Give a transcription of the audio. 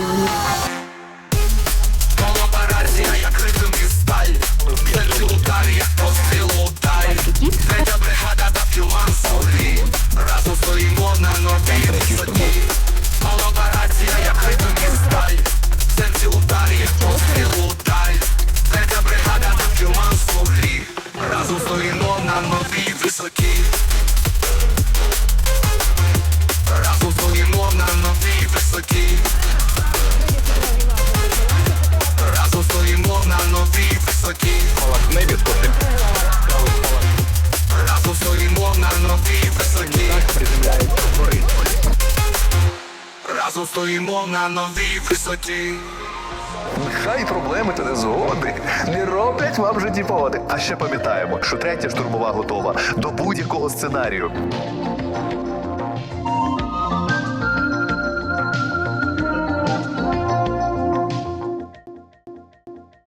регіоні. Третя бригада та філан солі. Разом стоїмо на новій висоті. Колаборація, як ритм і сталь. В серці ударі, пострілу даль. Третя бригада та філан стоїмо на новій висоті. Разом стоїмо на новій висоті. Нехай проблеми та незгоди не роблять вам житті погоди. А ще пам'ятаємо, що третя штурмова готова до будь-якого сценарію.